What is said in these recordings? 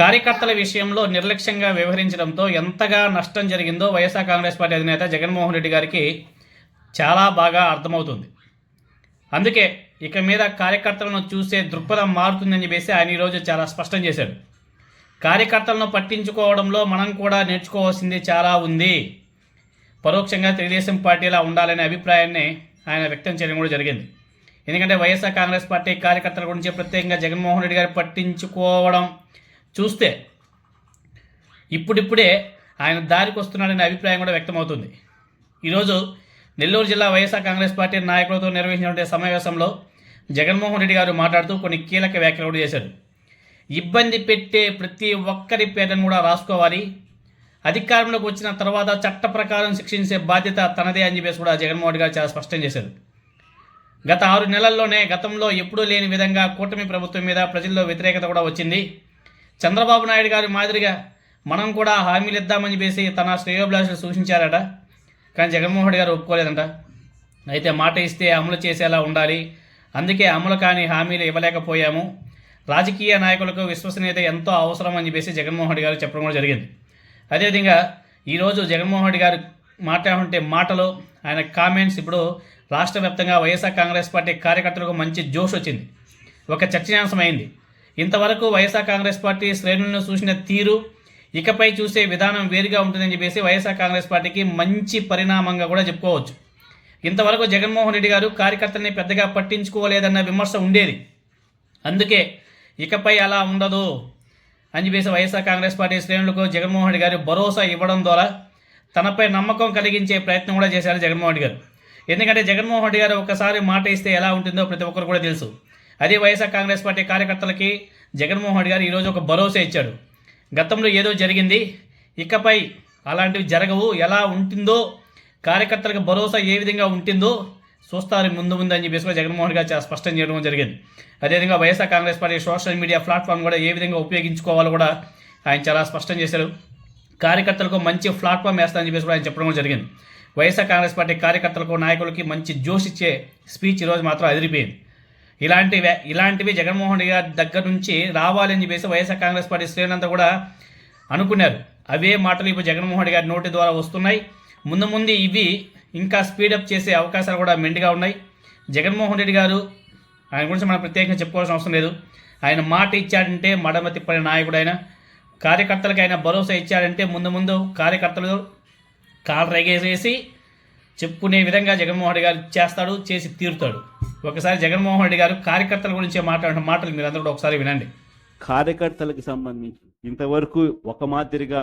కార్యకర్తల విషయంలో నిర్లక్ష్యంగా వ్యవహరించడంతో ఎంతగా నష్టం జరిగిందో వైఎస్ఆర్ కాంగ్రెస్ పార్టీ అధినేత జగన్మోహన్ రెడ్డి గారికి చాలా బాగా అర్థమవుతుంది. అందుకే ఇక మీద కార్యకర్తలను చూసే దృక్పథం మారుతుందని చెప్పేసి ఆయన ఈరోజు చాలా స్పష్టం చేశాడు. కార్యకర్తలను పట్టించుకోవడంలో మనం కూడా నేర్చుకోవాల్సింది చాలా ఉంది. పరోక్షంగా తెలుగుదేశం పార్టీలా ఉండాలనే అభిప్రాయాన్ని ఆయన వ్యక్తం చేయడం కూడా జరిగింది. ఎందుకంటే వైఎస్ఆర్ కాంగ్రెస్ పార్టీ కార్యకర్తల గురించి ప్రత్యేకంగా జగన్మోహన్ రెడ్డి గారు పట్టించుకోవడం చూస్తే ఇప్పుడిప్పుడే ఆయన దారికి వస్తున్నాడనే అభిప్రాయం కూడా వ్యక్తమవుతుంది. ఈరోజు నెల్లూరు జిల్లా వైఎస్ఆర్ కాంగ్రెస్ పార్టీ నాయకులతో నిర్వహించినటువంటి సమావేశంలో జగన్మోహన్ రెడ్డి గారు మాట్లాడుతూ కొన్ని కీలక వ్యాఖ్యలు కూడా చేశారు. ఇబ్బంది పెట్టే ప్రతి ఒక్కరి పేరును కూడా రాసుకోవాలి. అధికారంలోకి వచ్చిన తర్వాత చట్ట ప్రకారం శిక్షించే బాధ్యత తనదే అని చెప్పేసి కూడా జగన్మోహన్ రెడ్డి గారు చాలా స్పష్టం చేశారు. గత ఆరు నెలల్లోనే గతంలో ఎప్పుడూ లేని విధంగా కూటమి ప్రభుత్వం మీద ప్రజల్లో వ్యతిరేకత కూడా వచ్చింది. చంద్రబాబు నాయుడు గారి మాదిరిగా మనం కూడా హామీలు ఇద్దామని చెప్పేసి తన శ్రేయోభిలాషులు సూచించారట. కానీ జగన్మోహన్ రెడ్డి గారు ఒప్పుకోలేదంట. అయితే మాట ఇస్తే అమలు చేసేలా ఉండాలి. అందుకే అమలు కాని హామీలు ఇవ్వలేకపోయాము. రాజకీయ నాయకులకు విశ్వసనీయత ఎంతో అవసరం అని చెప్పేసి జగన్మోహన్ రెడ్డి గారు చెప్పడం కూడా జరిగింది. అదేవిధంగా ఈరోజు జగన్మోహన్ రెడ్డి గారు మాట్లాడుంటే మాటలు ఆయన కామెంట్స్ ఇప్పుడు రాష్ట్ర వ్యాప్తంగా వైఎస్ఆర్ కాంగ్రెస్ పార్టీ కార్యకర్తలకు మంచి జోష్ వచ్చింది. ఒక చర్చనీయాంశమైంది ఇంతవరకు వైఎస్ఆర్ కాంగ్రెస్ పార్టీ శ్రేణులను చూసిన తీరు ఇకపై చూసే విధానం వేరుగా ఉంటుందని చెప్పేసి వైఎస్ఆర్ కాంగ్రెస్ పార్టీకి మంచి పరిణామంగా కూడా చెప్పుకోవచ్చు. ఇంతవరకు జగన్మోహన్ రెడ్డి గారు కార్యకర్తల్ని పెద్దగా పట్టించుకోలేదన్న విమర్శ ఉండేది. అందుకే ఇకపై అలా ఉండదు అని చెప్పేసి వైఎస్ఆర్ కాంగ్రెస్ పార్టీ శ్రేణులకు జగన్మోహన్ రెడ్డి గారు భరోసా ఇవ్వడం ద్వారా తనపై నమ్మకం కలిగించే ప్రయత్నం కూడా చేశారు జగన్మోహన్ రెడ్డి గారు. ఎందుకంటే జగన్మోహన్ రెడ్డి గారు ఒకసారి మాట ఇస్తే ఎలా ఉంటుందో ప్రతి ఒక్కరు కూడా తెలుసు. అదే వైఎస్ఆర్ కాంగ్రెస్ పార్టీ కార్యకర్తలకి జగన్మోహన్ రెడ్డి గారు ఈరోజు ఒక భరోసా ఇచ్చాడు. గతంలో ఏదో జరిగింది ఇకపై అలాంటివి జరగవు ఎలా ఉంటుందో కార్యకర్తలకు భరోసా ఏ విధంగా ఉంటుందో చూస్తారు ముందు ముందు అని చెప్పేసి కూడా జగన్మోహన్ గారు చాలా స్పష్టం చేయడం జరిగింది. అదేవిధంగా YSR Congress party social media platform కూడా ఏ విధంగా ఉపయోగించుకోవాలో కూడా ఆయన చాలా స్పష్టం చేశారు. కార్యకర్తలకు మంచి ప్లాట్ఫామ్ వేస్తారని చెప్పేసి కూడా ఆయన చెప్పడం జరిగింది. వైఎస్ఆర్ కాంగ్రెస్ పార్టీ కార్యకర్తలకు నాయకులకి మంచి జోష్ ఇచ్చే స్పీచ్ ఈరోజు మాత్రం అదిరిపోయింది. ఇలాంటివి ఇలాంటివి జగన్మోహన్ రెడ్డి గారి దగ్గర నుంచి రావాలని చెప్పేసి వైఎస్ఆర్ కాంగ్రెస్ పార్టీ శ్రేణులంతా కూడా అనుకున్నారు. అవే మాటలు ఇప్పుడు జగన్మోహన్ రెడ్డి గారి నోటి ద్వారా వస్తున్నాయి. ముందు ముందు ఇవి ఇంకా స్పీడప్ చేసే అవకాశాలు కూడా మెండుగా ఉన్నాయి. జగన్మోహన్ రెడ్డి గారు ఆయన గురించి మనం ప్రత్యేకంగా చెప్పుకోవాల్సిన అవసరం లేదు. ఆయన మాట ఇచ్చాడంటే మడమ తిప్పని నాయకుడు ఆయన కార్యకర్తలకు ఆయన భరోసా ఇచ్చాడంటే ముందు ముందు కార్యకర్తలు కాలు రేగేసేసి చెప్పుకునే విధంగా జగన్మోహన్ రెడ్డి గారు చేస్తాడు చేసి తీరుతాడు. ఒకసారి జగన్మోహన్ రెడ్డి గారు కార్యకర్తల గురించి మాట్లాడిన మాటలు మీరందరూ కూడా ఒకసారి వినండి. కార్యకర్తలకు సంబంధించి ఇంతవరకు ఒక మాదిరిగా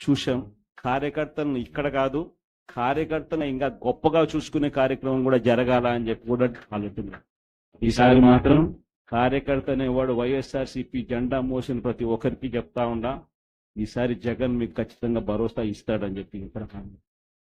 చూసాం కార్యకర్తలను ఇక్కడ కాదు కార్యకర్తలను ఇంకా గొప్పగా చూసుకునే కార్యక్రమం కూడా జరగాల అని చెప్పి కూడా ఆలోచన ఈసారి మాత్రం కార్యకర్త అనేవాడు వైఎస్ఆర్ సిపి జెండా మోసిన ప్రతి ఒక్కరికి చెప్తా ఉండా ఈసారి జగన్ మీకు ఖచ్చితంగా భరోసా ఇస్తాడని చెప్పి ఇక్కడ